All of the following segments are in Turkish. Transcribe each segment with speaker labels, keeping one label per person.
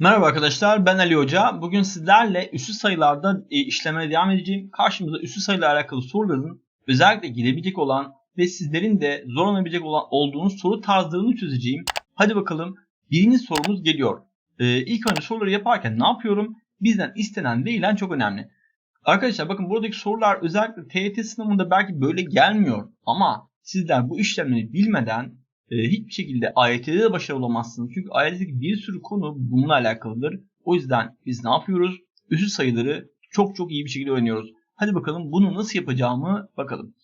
Speaker 1: Merhaba arkadaşlar ben Ali Hoca. Bugün sizlerle üssü sayılarda e, işlemeye devam edeceğim. Karşımıza üssü sayılarla alakalı soruların özellikle gelebilecek olan ve sizlerin de zorlanabilecek olan olduğunuz soru tarzlarını çözeceğim. Hadi bakalım birinci sorumuz geliyor. Ee, ilk önce soruları yaparken ne yapıyorum? Bizden istenen verilen çok önemli. Arkadaşlar bakın buradaki sorular özellikle TYT sınavında belki böyle gelmiyor ama sizler bu işlemleri bilmeden e, hiçbir şekilde AYT'de de başarılı olamazsınız. Çünkü AYT'deki bir sürü konu bununla alakalıdır. O yüzden biz ne yapıyoruz? Üssü sayıları çok çok iyi bir şekilde öğreniyoruz. Hadi bakalım bunu nasıl yapacağımı bakalım.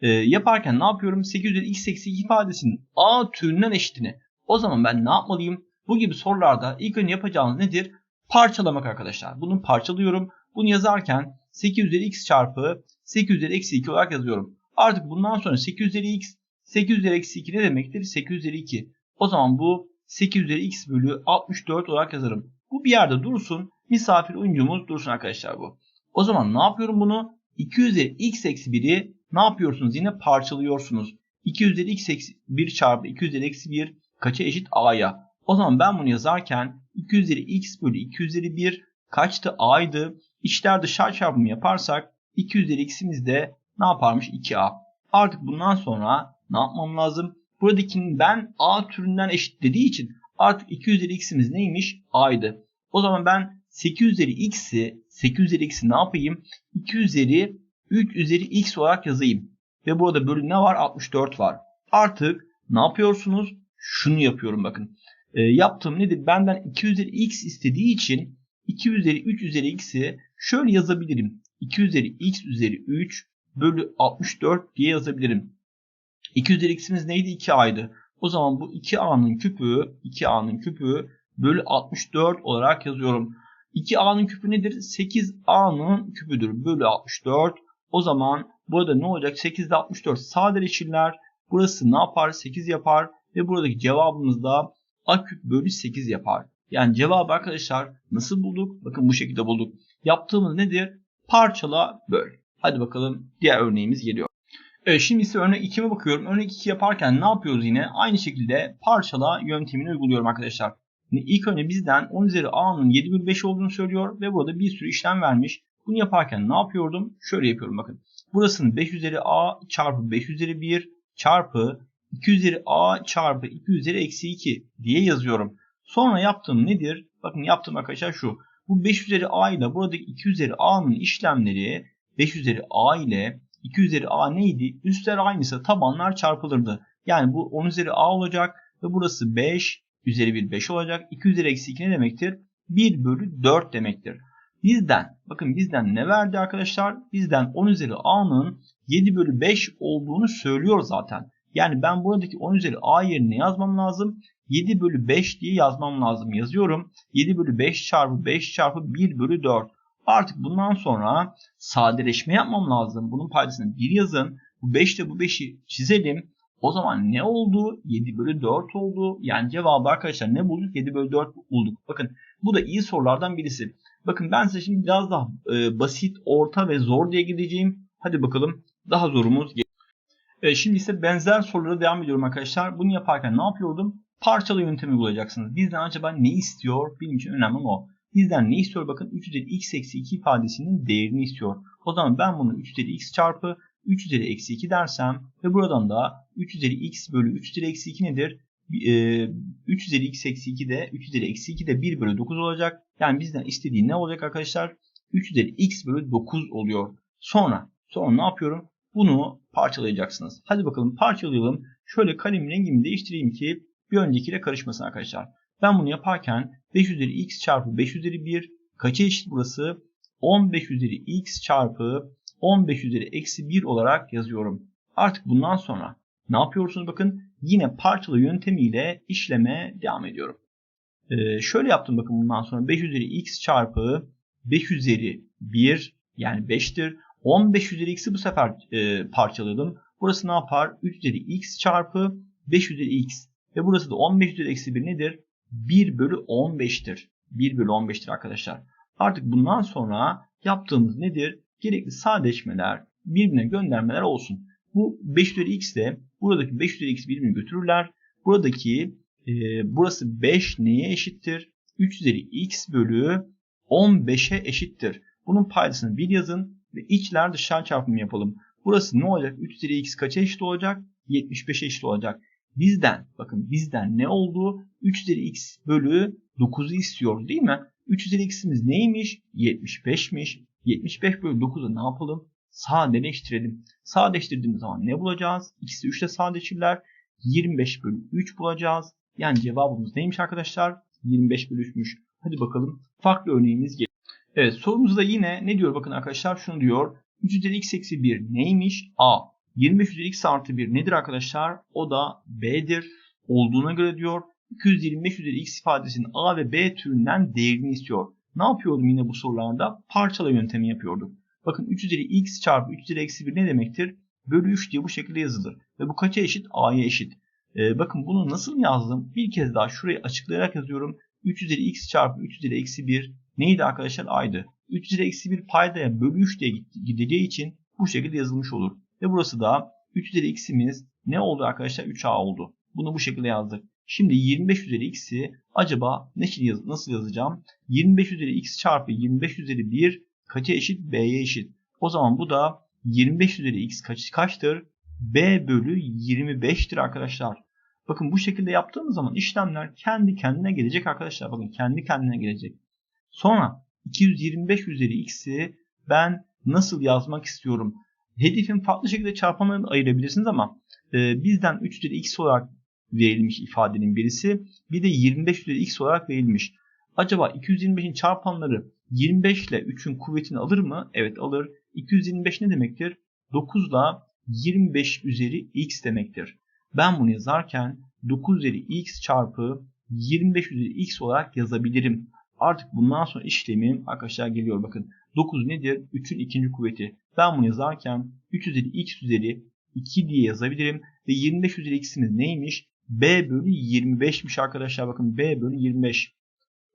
Speaker 1: E, yaparken ne yapıyorum? 800 x eksi 2 ifadesinin A türünden eşitini. O zaman ben ne yapmalıyım? Bu gibi sorularda ilk önce yapacağımız nedir? Parçalamak arkadaşlar. Bunu parçalıyorum. Bunu yazarken 800 x çarpı 800 eksi 2 olarak yazıyorum. Artık bundan sonra 800 x 8 üzeri eksi 2 ne demektir? 8 üzeri 2. O zaman bu 8 üzeri x bölü 64 olarak yazarım. Bu bir yerde dursun. Misafir oyuncumuz dursun arkadaşlar bu. O zaman ne yapıyorum bunu? 2 üzeri x eksi 1'i ne yapıyorsunuz? Yine parçalıyorsunuz. 2 üzeri x eksi 1 çarpı 2 üzeri eksi 1 kaça eşit? a'ya. O zaman ben bunu yazarken 2 üzeri x bölü 2 üzeri 1 kaçtı? a'ydı. İçler dışarı çarpımı yaparsak 2 üzeri x'imiz de ne yaparmış? 2a. Artık bundan sonra ne yapmam lazım? Buradakinin ben a türünden eşit dediği için artık 2 üzeri x'imiz neymiş? a'ydı. O zaman ben 8 üzeri x'i 8 üzeri x'i ne yapayım? 2 üzeri 3 üzeri x olarak yazayım. Ve burada bölü ne var? 64 var. Artık ne yapıyorsunuz? Şunu yapıyorum bakın. E, yaptığım nedir? Benden 2 üzeri x istediği için 2 üzeri 3 üzeri x'i şöyle yazabilirim. 2 üzeri x üzeri 3 bölü 64 diye yazabilirim. 2 üzeri x'imiz neydi? 2a'ydı. O zaman bu 2a'nın küpü 2a'nın küpü bölü 64 olarak yazıyorum. 2a'nın küpü nedir? 8a'nın küpüdür. Bölü 64. O zaman burada ne olacak? 8 ile 64 sadeleşirler. Burası ne yapar? 8 yapar. Ve buradaki cevabımız da a küp bölü 8 yapar. Yani cevabı arkadaşlar nasıl bulduk? Bakın bu şekilde bulduk. Yaptığımız nedir? Parçala böl. Hadi bakalım diğer örneğimiz geliyor. Evet şimdi ise örnek 2'ye bakıyorum. Örnek 2 yaparken ne yapıyoruz yine? Aynı şekilde parçala yöntemini uyguluyorum arkadaşlar. Şimdi ilk önce bizden 10 üzeri a'nın 7 bölü 5 olduğunu söylüyor ve burada bir sürü işlem vermiş. Bunu yaparken ne yapıyordum? Şöyle yapıyorum bakın. Burasının 5 üzeri a çarpı 5 üzeri 1 çarpı 2 üzeri a çarpı 2 üzeri eksi 2 diye yazıyorum. Sonra yaptığım nedir? Bakın yaptığım arkadaşlar şu. Bu 5 üzeri a ile buradaki 2 üzeri a'nın işlemleri 5 üzeri a ile 2 üzeri a neydi? Üstler aynıysa tabanlar çarpılırdı. Yani bu 10 üzeri a olacak ve burası 5 üzeri 1 5 olacak. 2 üzeri eksi 2 ne demektir? 1 bölü 4 demektir. Bizden bakın bizden ne verdi arkadaşlar? Bizden 10 üzeri a'nın 7 bölü 5 olduğunu söylüyor zaten. Yani ben buradaki 10 üzeri a yerine yazmam lazım. 7 bölü 5 diye yazmam lazım. Yazıyorum. 7 bölü 5 çarpı 5 çarpı 1 bölü 4. Artık bundan sonra sadeleşme yapmam lazım. Bunun paydasını 1 yazın. Bu 5 ile bu 5'i çizelim. O zaman ne oldu? 7 bölü 4 oldu. Yani cevabı arkadaşlar ne bulduk? 7 bölü 4 bulduk. Bakın bu da iyi sorulardan birisi. Bakın ben size şimdi biraz daha e, basit, orta ve zor diye gideceğim. Hadi bakalım daha zorumuz. E, şimdi ise benzer sorulara devam ediyorum arkadaşlar. Bunu yaparken ne yapıyordum? Parçalı yöntemi uygulayacaksınız. Bizden acaba ne istiyor? Benim için önemli o. Bizden ne istiyor? Bakın 3 üzeri x eksi 2 ifadesinin değerini istiyor. O zaman ben bunu 3 üzeri x çarpı 3 üzeri eksi 2 dersem ve buradan da 3 üzeri x bölü 3 üzeri eksi 2 nedir? 3 üzeri x eksi 2 de 3 üzeri eksi 2 de 1 bölü 9 olacak. Yani bizden istediği ne olacak arkadaşlar? 3 üzeri x bölü 9 oluyor. Sonra sonra ne yapıyorum? Bunu parçalayacaksınız. Hadi bakalım parçalayalım. Şöyle kalem rengimi değiştireyim ki bir öncekiyle karışmasın arkadaşlar. Ben bunu yaparken 5 üzeri x çarpı 5 üzeri 1 kaça eşit burası? 15 üzeri x çarpı 15 üzeri eksi 1 olarak yazıyorum. Artık bundan sonra ne yapıyorsunuz bakın yine parçalı yöntemiyle işleme devam ediyorum. Ee, şöyle yaptım bakın bundan sonra 5 üzeri x çarpı 5 üzeri 1 yani 5'tir. 15 üzeri x'i bu sefer e, parçaladım. Burası ne yapar? 3 üzeri x çarpı 5 üzeri x. Ve burası da 15 üzeri eksi 1 nedir? 1 bölü 15'tir. 1 bölü 15'tir arkadaşlar. Artık bundan sonra yaptığımız nedir? Gerekli sadeleşmeler, birbirine göndermeler olsun. Bu 5 üzeri x de buradaki 5 üzeri x birbirini götürürler. Buradaki e, burası 5 neye eşittir? 3 üzeri x bölü 15'e eşittir. Bunun paydasını 1 yazın ve içler dışarı çarpımı yapalım. Burası ne olacak? 3 üzeri x kaça eşit olacak? 75'e eşit olacak. Bizden bakın bizden ne oldu? 3 üzeri x bölü 9'u istiyor değil mi? 3 üzeri x'imiz neymiş? 75'miş. 75 bölü 9'u ne yapalım? Sadeleştirelim. Sadeleştirdiğimiz zaman ne bulacağız? İkisi 3 ile sadeleşirler. 25 bölü 3 bulacağız. Yani cevabımız neymiş arkadaşlar? 25 bölü 3'müş. Hadi bakalım farklı örneğimiz geliyor. Evet sorumuzda yine ne diyor bakın arkadaşlar şunu diyor. 3 üzeri x eksi 1 neymiş? A. 25 üzeri x artı 1 nedir arkadaşlar? O da b'dir. Olduğuna göre diyor 225 üzeri x ifadesinin a ve b türünden değerini istiyor. Ne yapıyordum yine bu sorularda? Parçala yöntemi yapıyorduk. Bakın 3 üzeri x çarpı 3 üzeri eksi 1 ne demektir? Bölü 3 diye bu şekilde yazılır. Ve bu kaça eşit? a'ya eşit. Ee, bakın bunu nasıl yazdım? Bir kez daha şurayı açıklayarak yazıyorum. 3 üzeri x çarpı 3 üzeri eksi 1 neydi arkadaşlar? A'ydı. 3 üzeri eksi 1 paydaya bölü 3 diye gideceği için bu şekilde yazılmış olur. Ve burası da 3 üzeri x'imiz ne oldu arkadaşlar? 3a oldu. Bunu bu şekilde yazdık. Şimdi 25 üzeri x'i acaba nasıl yazacağım? 25 üzeri x çarpı 25 üzeri 1 kaça eşit? b'ye eşit. O zaman bu da 25 üzeri x kaç, kaçtır? b bölü 25'tir arkadaşlar. Bakın bu şekilde yaptığımız zaman işlemler kendi kendine gelecek arkadaşlar. Bakın kendi kendine gelecek. Sonra 225 üzeri x'i ben nasıl yazmak istiyorum? Hedefin farklı şekilde çarpanlarını ayırabilirsiniz ama e, bizden 3 üzeri x olarak verilmiş ifadenin birisi. Bir de 25 üzeri x olarak verilmiş. Acaba 225'in çarpanları 25 ile 3'ün kuvvetini alır mı? Evet alır. 225 ne demektir? 9 ile 25 üzeri x demektir. Ben bunu yazarken 9 üzeri x çarpı 25 üzeri x olarak yazabilirim. Artık bundan sonra işlemim arkadaşlar geliyor bakın. 9 nedir? 3'ün ikinci kuvveti. Ben bunu yazarken 3 üzeri x üzeri 2 diye yazabilirim. Ve 25 üzeri x'imiz neymiş? b bölü 25'miş arkadaşlar. Bakın b bölü 25.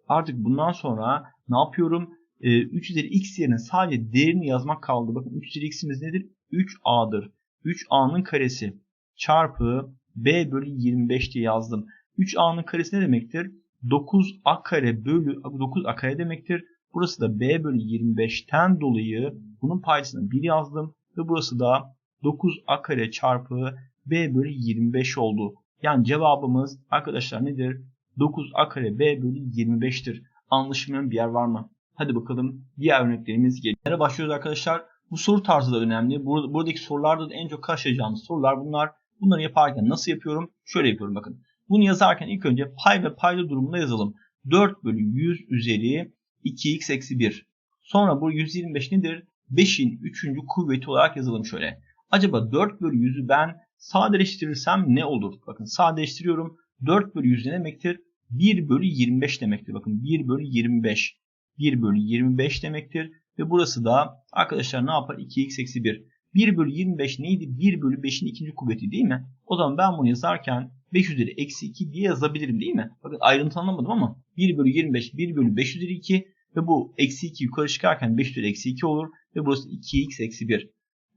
Speaker 1: Artık bundan sonra ne yapıyorum? Ee, 3 üzeri x yerine sadece değerini yazmak kaldı. Bakın 3 üzeri x'imiz nedir? 3a'dır. 3a'nın karesi çarpı b bölü 25 diye yazdım. 3a'nın karesi ne demektir? 9a kare bölü 9a kare demektir. Burası da b bölü 25'ten dolayı bunun paydasını 1 yazdım. Ve burası da 9a kare çarpı b bölü 25 oldu. Yani cevabımız arkadaşlar nedir? 9a kare b bölü 25'tir. Anlaşılmayan bir yer var mı? Hadi bakalım diğer örneklerimiz geliyor. Başlıyoruz arkadaşlar. Bu soru tarzı da önemli. Buradaki sorularda da en çok karşılaşacağımız sorular bunlar. Bunları yaparken nasıl yapıyorum? Şöyle yapıyorum bakın. Bunu yazarken ilk önce pay ve payda durumunda yazalım. 4 bölü 100 üzeri 2x eksi 1. Sonra bu 125 nedir? 5'in 3. kuvveti olarak yazalım şöyle. Acaba 4 bölü 100'ü ben sadeleştirirsem ne olur? Bakın sadeleştiriyorum. 4 bölü 100 ne demektir? 1 bölü 25 demektir. Bakın 1 bölü 25. 1 bölü 25 demektir. Ve burası da arkadaşlar ne yapar? 2x eksi 1. 1 bölü 25 neydi? 1 bölü 5'in ikinci kuvveti değil mi? O zaman ben bunu yazarken 5 üzeri eksi 2 diye yazabilirim değil mi? Bakın ayrıntı anlamadım ama 1 bölü 25 1 bölü 5 üzeri 2 ve bu eksi 2 yukarı çıkarken 5 üzeri eksi 2 olur ve burası 2x eksi 1.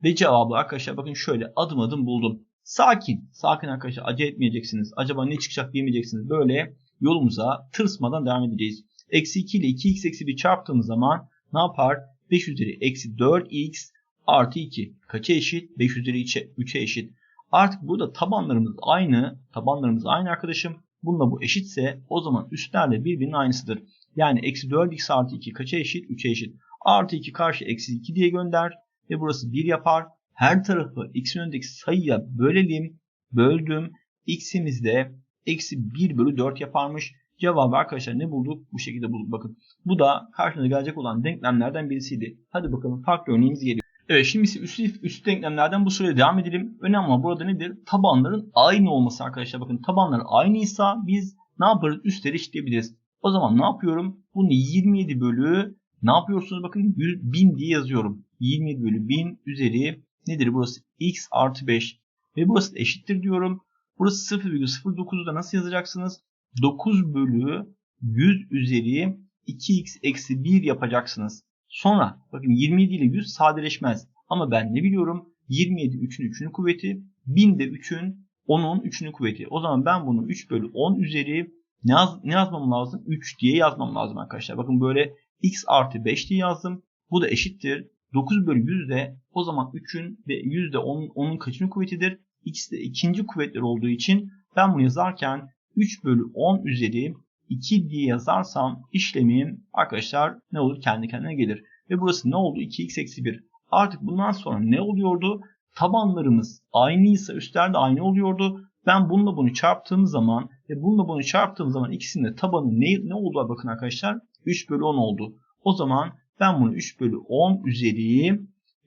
Speaker 1: Ve cevabı arkadaşlar bakın şöyle adım adım buldum. Sakin, sakin arkadaşlar acele etmeyeceksiniz. Acaba ne çıkacak bilmeyeceksiniz. Böyle yolumuza tırsmadan devam edeceğiz. Eksi 2 ile 2x eksi 1 çarptığımız zaman ne yapar? 5 üzeri eksi 4x artı 2 kaça eşit? 5 üzeri 3'e eşit. Artık burada tabanlarımız aynı. Tabanlarımız aynı arkadaşım. Bununla bu eşitse o zaman üstlerle birbirinin aynısıdır. Yani eksi 4x artı 2 kaça eşit? 3'e eşit. Artı 2 karşı eksi 2 diye gönder. Ve burası 1 yapar. Her tarafı x'in önündeki sayıya bölelim. Böldüm. x'imiz de eksi 1 bölü 4 yaparmış. Cevabı arkadaşlar ne bulduk? Bu şekilde bulduk. Bakın bu da karşınıza gelecek olan denklemlerden birisiydi. Hadi bakalım farklı örneğimiz geliyor. Evet şimdi ise üstü, üstü denklemlerden bu süreye devam edelim. Önemli ama burada nedir? Tabanların aynı olması arkadaşlar. Bakın tabanlar aynıysa biz ne yaparız? Üstleri eşitleyebiliriz. O zaman ne yapıyorum? Bunu 27 bölü ne yapıyorsunuz? Bakın 100, 1000 diye yazıyorum. 27 bölü 1000 üzeri nedir burası? x artı 5. Ve burası eşittir diyorum. Burası 0,09'u da nasıl yazacaksınız? 9 bölü 100 üzeri 2x eksi 1 yapacaksınız. Sonra bakın 27 ile 100 sadeleşmez. Ama ben ne biliyorum? 27 3'ün 3'ünün kuvveti. 1000 de 3'ün 10'un 3'ünün kuvveti. O zaman ben bunu 3 bölü 10 üzeri ne, yaz, ne yazmam lazım? 3 diye yazmam lazım arkadaşlar. Bakın böyle x artı 5 diye yazdım. Bu da eşittir. 9 bölü 100 de o zaman 3'ün ve 100 de 10'un, 10'un kaçıncı kuvvetidir? X de ikinci kuvvetler olduğu için ben bunu yazarken 3 bölü 10 üzeri 2 diye yazarsam işlemim arkadaşlar ne olur? Kendi kendine gelir. Ve burası ne oldu? 2x eksi 1. Artık bundan sonra ne oluyordu? Tabanlarımız aynıysa üstlerde aynı oluyordu. Ben bununla bunu çarptığım zaman ve bununla bunu çarptığım zaman ikisinin de tabanı ne, ne oldu bakın arkadaşlar? 3 bölü 10 oldu. O zaman ben bunu 3 bölü 10 üzeri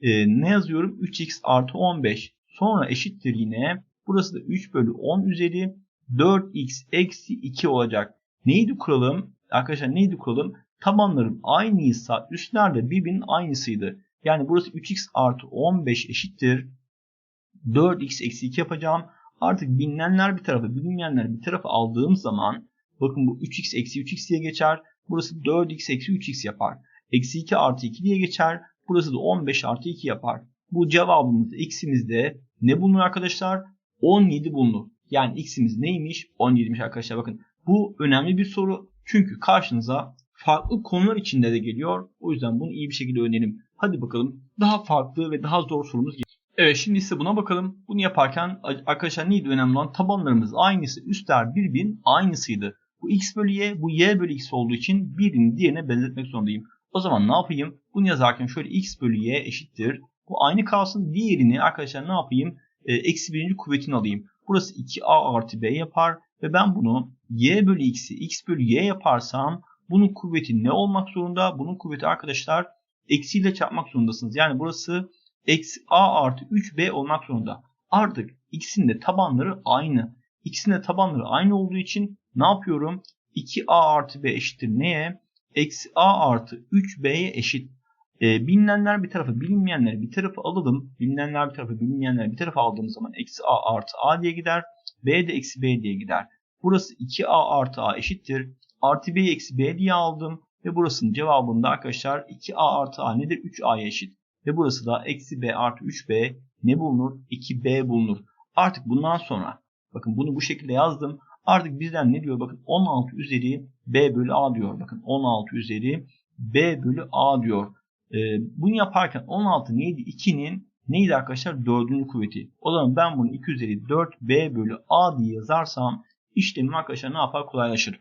Speaker 1: e, ne yazıyorum? 3x artı 15. Sonra eşittir yine. Burası da 3 bölü 10 üzeri 4x eksi 2 olacak. Neydi kuralım? Arkadaşlar neydi kuralım? Tabanlarım aynıysa üstler de birbirinin aynısıydı. Yani burası 3x artı 15 eşittir. 4x eksi 2 yapacağım. Artık bilinenler bir tarafa, bilinmeyenler bir tarafa aldığım zaman bakın bu 3x eksi 3x diye geçer. Burası 4x eksi 3x yapar. Eksi 2 artı 2 diye geçer. Burası da 15 artı 2 yapar. Bu cevabımız x'imizde ne bulunur arkadaşlar? 17 bulunur. Yani x'imiz neymiş? 17'miş arkadaşlar. Bakın bu önemli bir soru. Çünkü karşınıza farklı konular içinde de geliyor. O yüzden bunu iyi bir şekilde öğrenelim. Hadi bakalım daha farklı ve daha zor sorumuz geliyor. Evet şimdi ise buna bakalım. Bunu yaparken arkadaşlar neydi önemli olan? Tabanlarımız aynısı. Üstler birbirinin aynısıydı. Bu x bölü y, bu y bölü x olduğu için birini diğerine benzetmek zorundayım. O zaman ne yapayım? Bunu yazarken şöyle x bölü y eşittir. Bu aynı kalsın. Diğerini arkadaşlar ne yapayım? E, eksi birinci kuvvetini alayım. Burası 2a artı b yapar. Ve ben bunu y bölü x'i x bölü y yaparsam bunun kuvveti ne olmak zorunda? Bunun kuvveti arkadaşlar eksiyle çarpmak zorundasınız. Yani burası eksi a artı 3b olmak zorunda. Artık ikisinin de tabanları aynı. İkisinin de tabanları aynı olduğu için ne yapıyorum? 2a artı b eşittir neye? Eksi a artı 3b'ye eşit. E, bilinenler bir tarafa bilinmeyenler bir tarafa alalım. Bilinenler bir tarafa bilinmeyenler bir tarafa aldığımız zaman eksi a artı a diye gider. b de eksi b diye gider. Burası 2a artı a eşittir. Artı b'yi eksi b diye aldım. Ve burasının cevabında arkadaşlar 2a artı a nedir? 3a'ya eşit. Ve burası da eksi b artı 3b ne bulunur? 2b bulunur. Artık bundan sonra bakın bunu bu şekilde yazdım. Artık bizden ne diyor? Bakın 16 üzeri b bölü a diyor. Bakın 16 üzeri b bölü a diyor. Ee, bunu yaparken 16 neydi? 2'nin neydi arkadaşlar? 4. kuvveti. O zaman ben bunu 2 üzeri 4 b bölü a diye yazarsam işlemim arkadaşlar ne yapar? Kolaylaşır.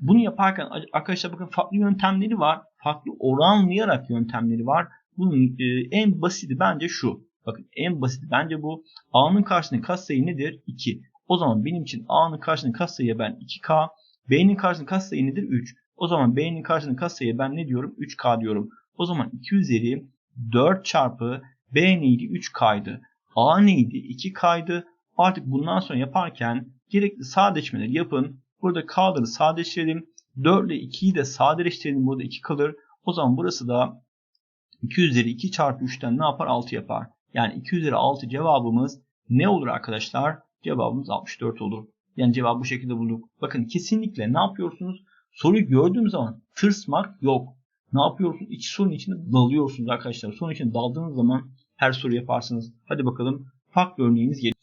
Speaker 1: Bunu yaparken arkadaşlar bakın farklı yöntemleri var. Farklı oranlayarak yöntemleri var. Bunun e, en basiti bence şu. Bakın en basiti bence bu. A'nın karşısındaki katsayı nedir? 2. O zaman benim için A'nın karşısındaki katsayıya ben 2K. B'nin karşısındaki katsayı nedir? 3. O zaman B'nin karşısındaki katsayıya ben ne diyorum? 3K diyorum. O zaman 2 üzeri 4 çarpı B neydi? 3K'ydı. A neydi? 2K'ydı. Artık bundan sonra yaparken gerekli sadeleşmeleri yapın. Burada K'ları sadeleştirelim. 4 ile 2'yi de sadeleştirelim. Burada 2 kalır. O zaman burası da 2 üzeri 2 çarpı 3'ten ne yapar? 6 yapar. Yani 2 üzeri 6 cevabımız ne olur arkadaşlar? Cevabımız 64 olur. Yani cevabı bu şekilde bulduk. Bakın kesinlikle ne yapıyorsunuz? Soruyu gördüğüm zaman tırsmak yok. Ne yapıyorsunuz? İç sorunun içinde dalıyorsunuz arkadaşlar. Sorunun içinde daldığınız zaman her soru yaparsınız. Hadi bakalım farklı örneğiniz geliyor.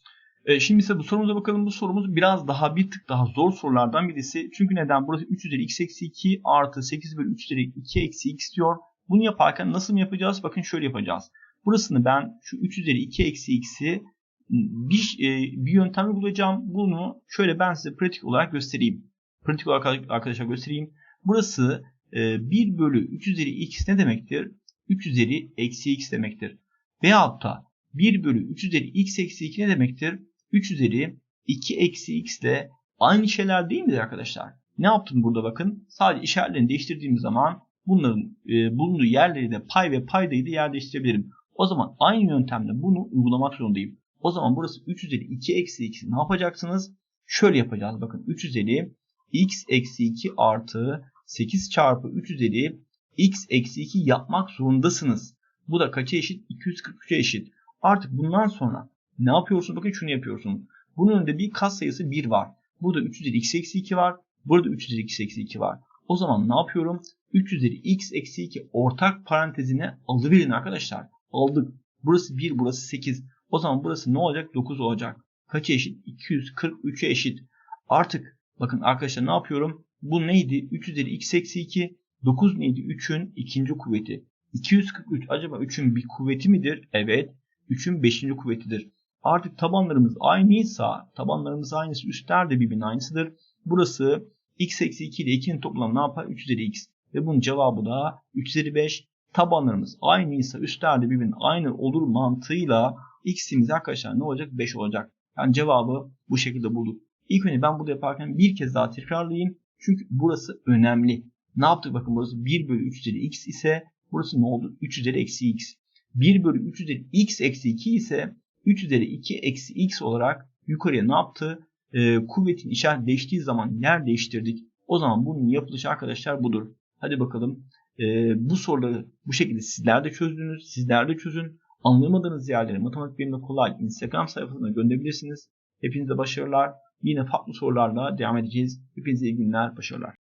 Speaker 1: E, şimdi ise bu sorumuza bakalım. Bu sorumuz biraz daha bir tık daha zor sorulardan birisi. Çünkü neden? Burası 3 üzeri x eksi 2 artı 8 bölü 3 üzeri 2 eksi x diyor. Bunu yaparken nasıl mı yapacağız? Bakın şöyle yapacağız. Burasını ben şu 3 üzeri 2 eksi x'i bir, e, bir yöntemle bulacağım. Bunu şöyle ben size pratik olarak göstereyim. Pratik olarak arkadaşlar göstereyim. Burası 1 bölü 3 üzeri x ne demektir? 3 üzeri eksi x demektir. Veyahut da 1 bölü 3 üzeri x eksi 2 ne demektir? 3 üzeri 2 eksi x ile aynı şeyler değil midir arkadaşlar? Ne yaptım burada bakın? Sadece işaretlerini değiştirdiğim zaman bunların e, bulunduğu yerleri de pay ve paydayı da yer değiştirebilirim. O zaman aynı yöntemle bunu uygulamak zorundayım. O zaman burası 3 üzeri 2 eksi 2 ne yapacaksınız? Şöyle yapacağız. Bakın 3 üzeri x eksi 2 artı 8 çarpı 3 üzeri x eksi 2 yapmak zorundasınız. Bu da kaça eşit? 243'e eşit. Artık bundan sonra ne yapıyorsunuz? Bakın şunu yapıyorsunuz. Bunun önünde bir kat sayısı 1 var. Burada 3 üzeri x eksi 2 var. Burada 3 üzeri x eksi 2 var. O zaman ne yapıyorum? 3 üzeri x eksi 2 ortak parantezine alıverin arkadaşlar. Aldık. Burası 1, burası 8. O zaman burası ne olacak? 9 olacak. Kaça eşit? 243'e eşit. Artık Bakın arkadaşlar ne yapıyorum? Bu neydi? 3 üzeri x eksi 2. 9 neydi? 3'ün ikinci kuvveti. 243 acaba 3'ün bir kuvveti midir? Evet. 3'ün 5. kuvvetidir. Artık tabanlarımız aynıysa, tabanlarımız aynısı, üstler de birbirinin aynısıdır. Burası x eksi 2 ile 2'nin toplamı ne yapar? 3 üzeri x. Ve bunun cevabı da 3 üzeri 5. Tabanlarımız aynıysa üstler de birbirinin aynı olur mantığıyla x'imiz arkadaşlar ne olacak? 5 olacak. Yani cevabı bu şekilde bulduk. İlk önce ben burada yaparken bir kez daha tekrarlayayım. Çünkü burası önemli. Ne yaptık? Bakın burası 1 bölü 3 üzeri x ise burası ne oldu? 3 üzeri eksi x. 1 bölü 3 üzeri x eksi 2 ise 3 üzeri 2 eksi x olarak yukarıya ne yaptı? Ee, kuvvetin işaret değiştiği zaman yer değiştirdik. O zaman bunun yapılışı arkadaşlar budur. Hadi bakalım. Ee, bu soruları bu şekilde sizler de çözdünüz. Sizler de çözün. Anlayamadığınız yerleri matematik benimle kolay Instagram sayfasına gönderebilirsiniz. Hepinize başarılar. Yine farklı sorularla devam edeceğiz. Hepinize iyi günler, başarılar.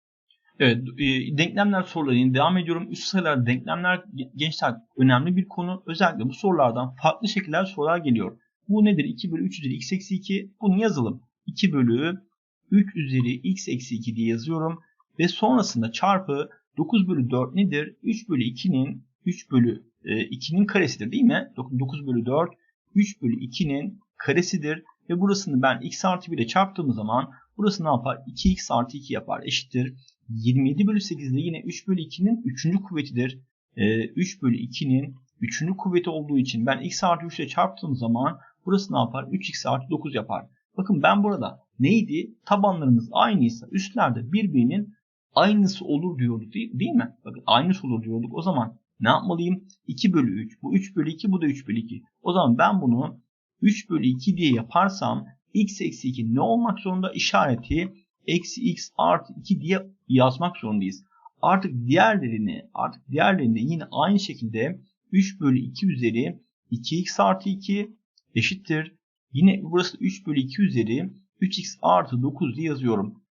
Speaker 1: Evet, e, denklemler sorularına devam ediyorum. Üst sayılar denklemler gençler önemli bir konu. Özellikle bu sorulardan farklı şekiller sorular geliyor. Bu nedir? 2 bölü 3 üzeri x eksi 2. Bunu yazalım. 2 bölü 3 üzeri x eksi 2 diye yazıyorum. Ve sonrasında çarpı 9 bölü 4 nedir? 3 bölü 2'nin 3 bölü 2'nin e, karesidir değil mi? 9 bölü 4 3 bölü 2'nin karesidir. Ve burasını ben x artı 1 ile çarptığım zaman burası ne yapar? 2x artı 2 yapar eşittir. 27 bölü 8 de yine 3 bölü 2'nin 3. kuvvetidir. Ee, 3 bölü 2'nin 3. kuvveti olduğu için ben x artı 3 ile çarptığım zaman burası ne yapar? 3x artı 9 yapar. Bakın ben burada neydi? Tabanlarımız aynıysa üstlerde birbirinin aynısı olur diyorduk değil, değil mi? Bakın aynısı olur diyorduk. O zaman ne yapmalıyım? 2 bölü 3. Bu 3 bölü 2 bu da 3 bölü 2. O zaman ben bunu 3 bölü 2 diye yaparsam x eksi 2 ne olmak zorunda? İşareti eksi x artı 2 diye yazmak zorundayız. Artık diğerlerini artık diğerlerini yine aynı şekilde 3 bölü 2 üzeri 2x artı 2 eşittir. Yine burası 3 bölü 2 üzeri 3x artı 9 diye yazıyorum.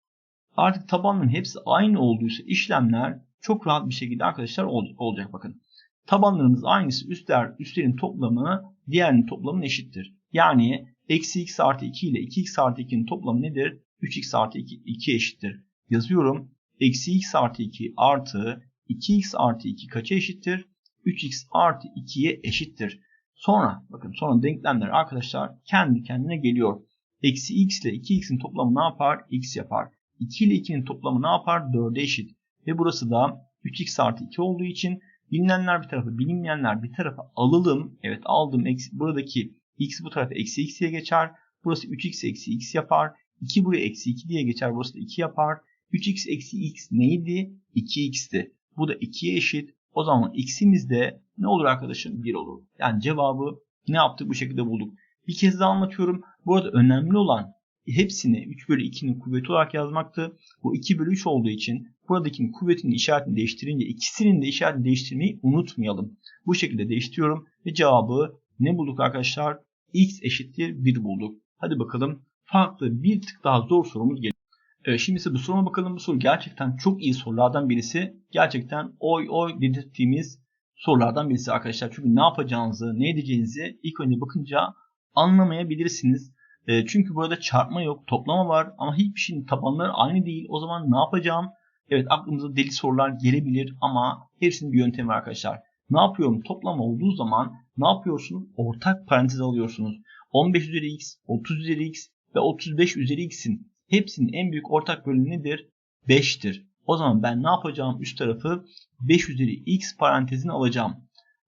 Speaker 1: Artık tabanların hepsi aynı olduysa işlemler çok rahat bir şekilde arkadaşlar olacak bakın. Tabanlarımız aynısı üstler, üstlerin toplamı diğerinin toplamının eşittir. Yani eksi x artı 2 ile 2x artı 2'nin toplamı nedir? 3x artı 2, 2 eşittir. Yazıyorum. Eksi x artı 2 artı 2x artı 2 kaça eşittir? 3x artı 2'ye eşittir. Sonra bakın sonra denklemler arkadaşlar kendi kendine geliyor. Eksi x ile 2x'in toplamı ne yapar? x yapar. 2 ile 2'nin toplamı ne yapar? 4'e eşit. Ve burası da 3x artı 2 olduğu için bilinenler bir tarafa bilinmeyenler bir tarafa alalım. Evet aldım. Buradaki x bu tarafa eksi x'ye geçer. Burası 3x eksi x yapar. 2 buraya eksi 2 diye geçer. Burası da 2 yapar. 3x eksi x neydi? 2x'ti. Bu da 2'ye eşit. O zaman x'imiz de ne olur arkadaşım? 1 olur. Yani cevabı ne yaptık bu şekilde bulduk. Bir kez daha anlatıyorum. Burada önemli olan hepsini 3 bölü 2'nin kuvveti olarak yazmaktı. Bu 2 bölü 3 olduğu için buradaki kuvvetin işaretini değiştirince ikisinin de işaretini değiştirmeyi unutmayalım. Bu şekilde değiştiriyorum ve cevabı ne bulduk arkadaşlar? x eşittir 1 bulduk. Hadi bakalım farklı bir tık daha zor sorumuz geliyor. Evet, şimdi ise bu soruma bakalım. Bu soru gerçekten çok iyi sorulardan birisi. Gerçekten oy oy dedirttiğimiz sorulardan birisi arkadaşlar. Çünkü ne yapacağınızı, ne edeceğinizi ilk önce bakınca anlamayabilirsiniz. E, çünkü burada çarpma yok, toplama var ama hiçbir şeyin tabanları aynı değil. O zaman ne yapacağım? Evet aklımıza deli sorular gelebilir ama hepsinin bir yöntemi var arkadaşlar. Ne yapıyorum? Toplama olduğu zaman ne yapıyorsun? Ortak parantez alıyorsunuz. 15 üzeri x, 30 üzeri x ve 35 üzeri x'in hepsinin en büyük ortak bölümü nedir? 5'tir. O zaman ben ne yapacağım? Üst tarafı 5 üzeri x parantezini alacağım.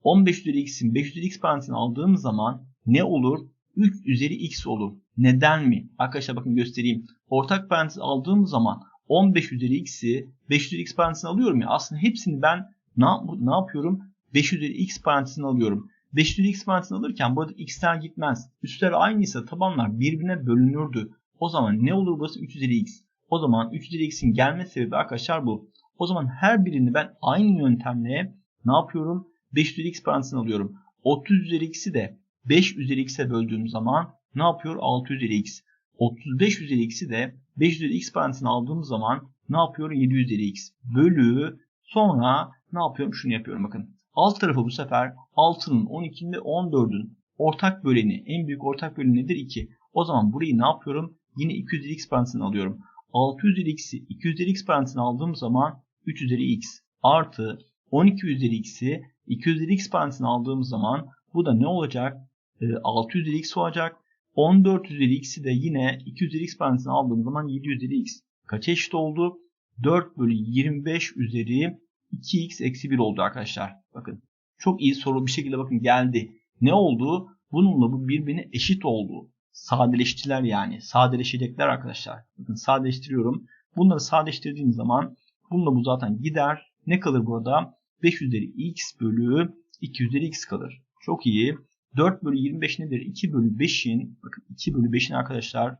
Speaker 1: 15 üzeri x'in 5 üzeri x parantezini aldığım zaman ne olur? 3 üzeri x olur. Neden mi? Arkadaşlar bakın göstereyim. Ortak parantez aldığım zaman 15 üzeri x'i 5 üzeri x parantezine alıyorum ya. Aslında hepsini ben ne, ne yapıyorum? 5 üzeri x parantezine alıyorum. 5 üzeri x parantezini alırken burada x'ler gitmez. Üstler aynıysa tabanlar birbirine bölünürdü. O zaman ne olur burası 3 üzeri x? O zaman 3 üzeri x'in gelme sebebi arkadaşlar bu. O zaman her birini ben aynı yöntemle ne yapıyorum? 5 üzeri x parantezine alıyorum. 30 üzeri x'i de 5 üzeri x'e böldüğüm zaman ne yapıyor? 6 üzeri x. 35 üzeri x'i de 5 üzeri x parantezine aldığım zaman ne yapıyor? 7 üzeri x. Bölü sonra ne yapıyorum? Şunu yapıyorum bakın. Alt tarafı bu sefer 6'nın 12'nin ve 14'ün ortak böleni en büyük ortak böleni nedir? 2. O zaman burayı ne yapıyorum? Yine 2 üzeri x parantezine alıyorum. 6 üzeri x'i 2 üzeri x parantezine aldığım zaman 3 üzeri x artı 12 üzeri x'i 2 üzeri x parantezine aldığım zaman bu da ne olacak? E, 6 üzeri x olacak. 14 üzeri x'i de yine 2 üzeri x parantezine aldığım zaman 7 üzeri x. Kaça eşit oldu? 4 bölü 25 üzeri 2x eksi 1 oldu arkadaşlar. Bakın çok iyi soru bir şekilde bakın geldi. Ne oldu? Bununla bu birbirine eşit oldu. Sadeleştiler yani. Sadeleşecekler arkadaşlar. Bakın sadeleştiriyorum. Bunları sadeleştirdiğim zaman bununla bu zaten gider. Ne kalır burada? 5 üzeri x bölü 2 üzeri x kalır. Çok iyi. 4 bölü 25 nedir? 2 bölü 5'in bakın 2 bölü 5'in arkadaşlar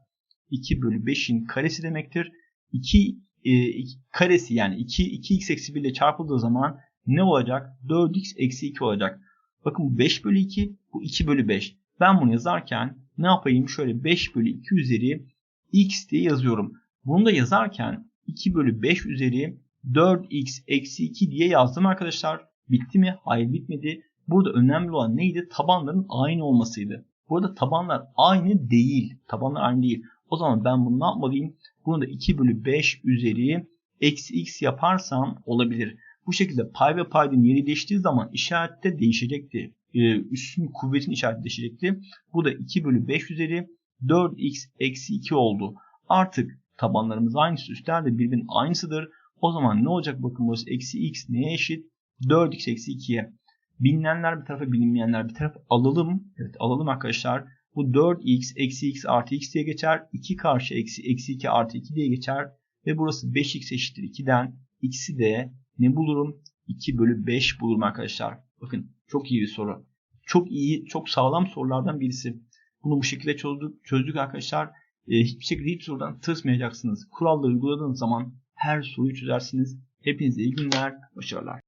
Speaker 1: 2 bölü 5'in karesi demektir. 2 e, karesi yani 2 2x eksi 1 ile çarpıldığı zaman ne olacak? 4x eksi 2 olacak. Bakın bu 5 bölü 2 bu 2 bölü 5. Ben bunu yazarken ne yapayım? Şöyle 5 bölü 2 üzeri x diye yazıyorum. Bunu da yazarken 2 bölü 5 üzeri 4x eksi 2 diye yazdım arkadaşlar. Bitti mi? Hayır bitmedi. Burada önemli olan neydi? Tabanların aynı olmasıydı. Burada tabanlar aynı değil. Tabanlar aynı değil. O zaman ben bunu ne yapmalıyım? Bunu da 2 bölü 5 üzeri eksi x yaparsam olabilir. Bu şekilde pay ve paydın yeri değiştiği zaman işarette değişecekti. Ee, üstün kuvvetin işareti değişecekti. Bu da 2 bölü 5 üzeri 4x eksi 2 oldu. Artık tabanlarımız aynısı. Üstler de birbirinin aynısıdır. O zaman ne olacak? Bakın burası eksi x neye eşit? 4x eksi 2'ye. Bilinenler bir tarafa bilinmeyenler bir tarafa alalım. Evet alalım arkadaşlar. Bu 4x eksi x artı x diye geçer. 2 karşı eksi eksi 2 artı 2 diye geçer. Ve burası 5x eşittir 2'den. x'i de ne bulurum? 2 bölü 5 bulurum arkadaşlar. Bakın çok iyi bir soru. Çok iyi, çok sağlam sorulardan birisi. Bunu bu şekilde çözdük, çözdük arkadaşlar. Ee, hiçbir şekilde hiç sorudan tırsmayacaksınız. Kuralları uyguladığınız zaman her soruyu çözersiniz. Hepinize iyi günler, başarılar.